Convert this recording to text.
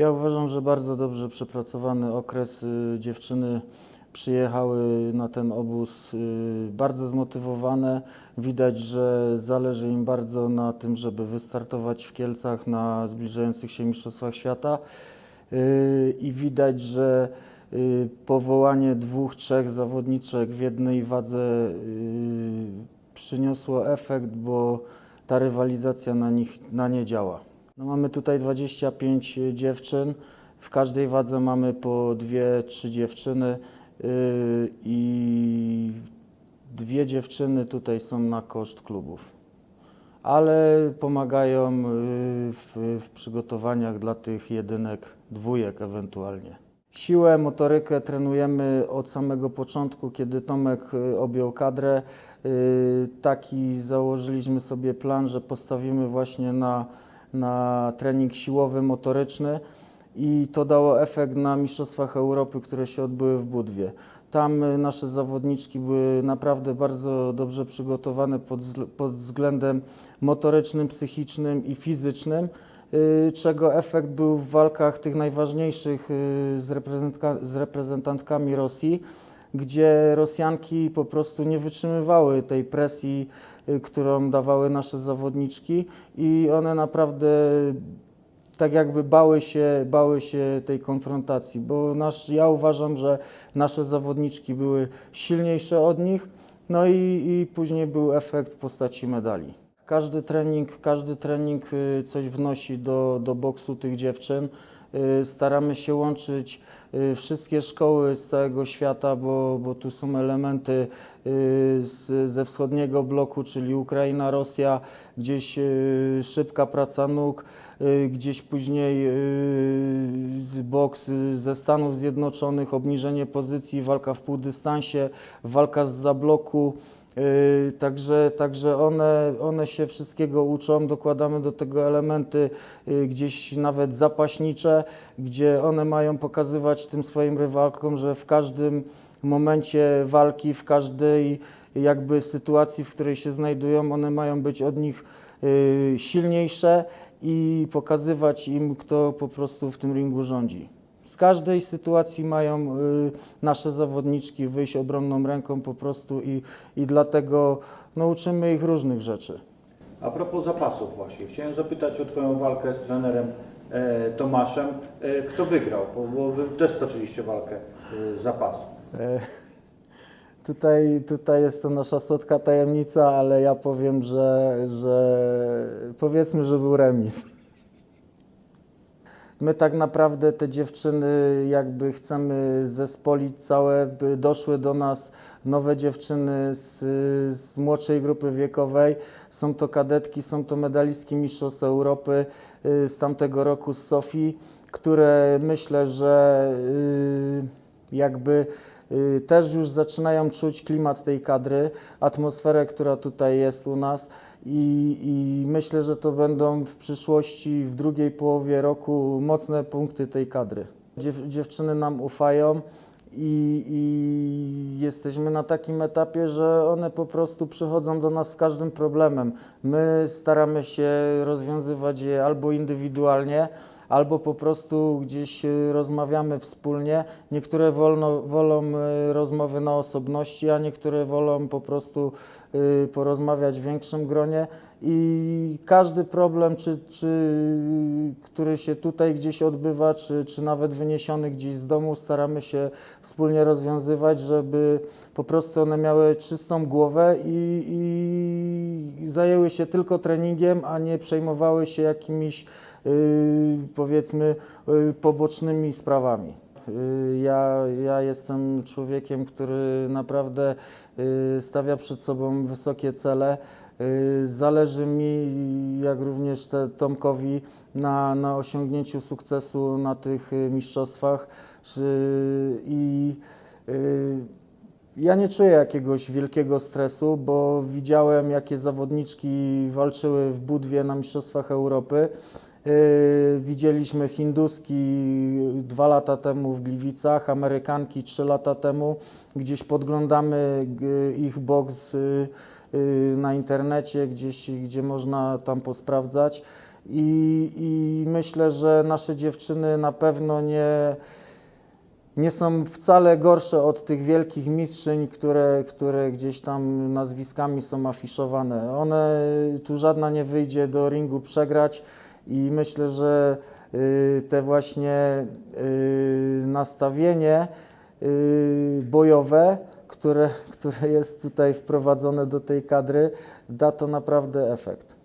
Ja uważam, że bardzo dobrze przepracowany okres. Y, Dziewczyny przyjechały na ten obóz y, bardzo zmotywowane. Widać, że zależy im bardzo na tym, żeby wystartować w Kielcach na zbliżających się Mistrzostwach Świata. Y, I widać, że powołanie dwóch, trzech zawodniczek w jednej wadze przyniosło efekt, bo ta rywalizacja na, nich, na nie działa. No mamy tutaj 25 dziewczyn, w każdej wadze mamy po dwie, trzy dziewczyny yy, i dwie dziewczyny tutaj są na koszt klubów, ale pomagają yy, w, w przygotowaniach dla tych jedynek, dwójek ewentualnie. Siłę, motorykę trenujemy od samego początku, kiedy Tomek y, objął kadrę. Taki założyliśmy sobie plan, że postawimy właśnie na, na trening siłowy, motoryczny i to dało efekt na Mistrzostwach Europy, które się odbyły w Budwie. Tam y, nasze zawodniczki były naprawdę bardzo dobrze przygotowane pod, pod względem motorycznym, psychicznym i fizycznym y, czego efekt był w walkach tych najważniejszych y, z, z reprezentantkami Rosji, gdzie Rosjanki po prostu nie wytrzymywały tej presji, y, którą dawały nasze zawodniczki i one naprawdę tak jakby bały się, bały się tej konfrontacji, bo nasz, ja uważam, że nasze zawodniczki były silniejsze od nich, no i, i później był efekt w postaci medali. Każdy trening, każdy trening y, coś wnosi do, do boksu tych dziewczyn. Y, Staramy się łączyć y, wszystkie szkoły z całego świata, bo, bo tu są elementy y, z, ze wschodniego bloku, czyli Ukraina, Rosja, gdzieś szybka praca nóg, gdzieś później boks ze Stanów Zjednoczonych, obniżenie pozycji, walka w półdystansie, walka z zabloku. Yy, Także, także one, one się wszystkiego uczą, dokładamy do tego elementy yy, gdzieś nawet zapaśnicze, gdzie one mają pokazywać tym swoim rywalkom, że w każdym momencie walki, w każdej jakby sytuacji, w której się znajdują, one mają być od nich yy, silniejsze i pokazywać im, kto po prostu w tym ringu rządzi. Z każdej sytuacji mają y, nasze zawodniczki wyjść obronną ręką po prostu i, i dlatego no, uczymy ich różnych rzeczy. A propos zapasów właśnie, chciałem zapytać o Twoją walkę z trenerem Tomaszem. E, kto wygrał? Bo, bo Wy też stoczyliście walkę e, z zapasu. E, Tutaj, tutaj jest to nasza słodka tajemnica, ale ja powiem, że, że powiedzmy, że był remis. My tak naprawdę te dziewczyny jakby chcemy zespolić całe, by doszły do nas nowe dziewczyny z, z młodszej grupy wiekowej. Są to kadetki, są to medalistki Mistrzostw Europy y, z tamtego roku z Sofii, które myślę, że y, jakby też już zaczynają czuć klimat tej kadry, atmosferę, która tutaj jest u nas i, i myślę, że to będą w przyszłości, w drugiej połowie roku mocne punkty tej kadry. Dziew, dziewczyny nam ufają i, i jesteśmy na takim etapie, że one po prostu przychodzą do nas z każdym problemem. My staramy się rozwiązywać je albo indywidualnie, albo po prostu gdzieś y, rozmawiamy wspólnie. Niektóre wolno, wolą y, rozmowy na osobności, a niektóre wolą po prostu y, porozmawiać w większym gronie. I każdy problem, czy, czy, który się tutaj gdzieś odbywa, czy, czy nawet wyniesiony gdzieś z domu, staramy się wspólnie rozwiązywać, żeby po prostu one miały czystą głowę i, i zajęły się tylko treningiem, a nie przejmowały się jakimiś powiedzmy y, pobocznymi sprawami. Y, Ja, ja jestem człowiekiem, który naprawdę y, stawia przed sobą wysokie cele. Y, Zależy mi, jak również te, Tomkowi, na, na osiągnięciu sukcesu na tych y, mistrzostwach. I y, ja nie czuję jakiegoś wielkiego stresu, bo widziałem, jakie zawodniczki walczyły w Budwie na Mistrzostwach Europy. Yy, Widzieliśmy hinduski dwa lata temu w Gliwicach, Amerykanki trzy lata temu. Gdzieś podglądamy ich boks yy, yy, na internecie, gdzieś, gdzie można tam posprawdzać. i, i myślę, że nasze dziewczyny na pewno nie, nie są wcale gorsze od tych wielkich mistrzyń, które, które gdzieś tam nazwiskami są afiszowane. One, tu żadna nie wyjdzie do ringu przegrać i myślę, że y, te właśnie y, nastawienie y, bojowe, które, które jest tutaj wprowadzone do tej kadry, da to naprawdę efekt.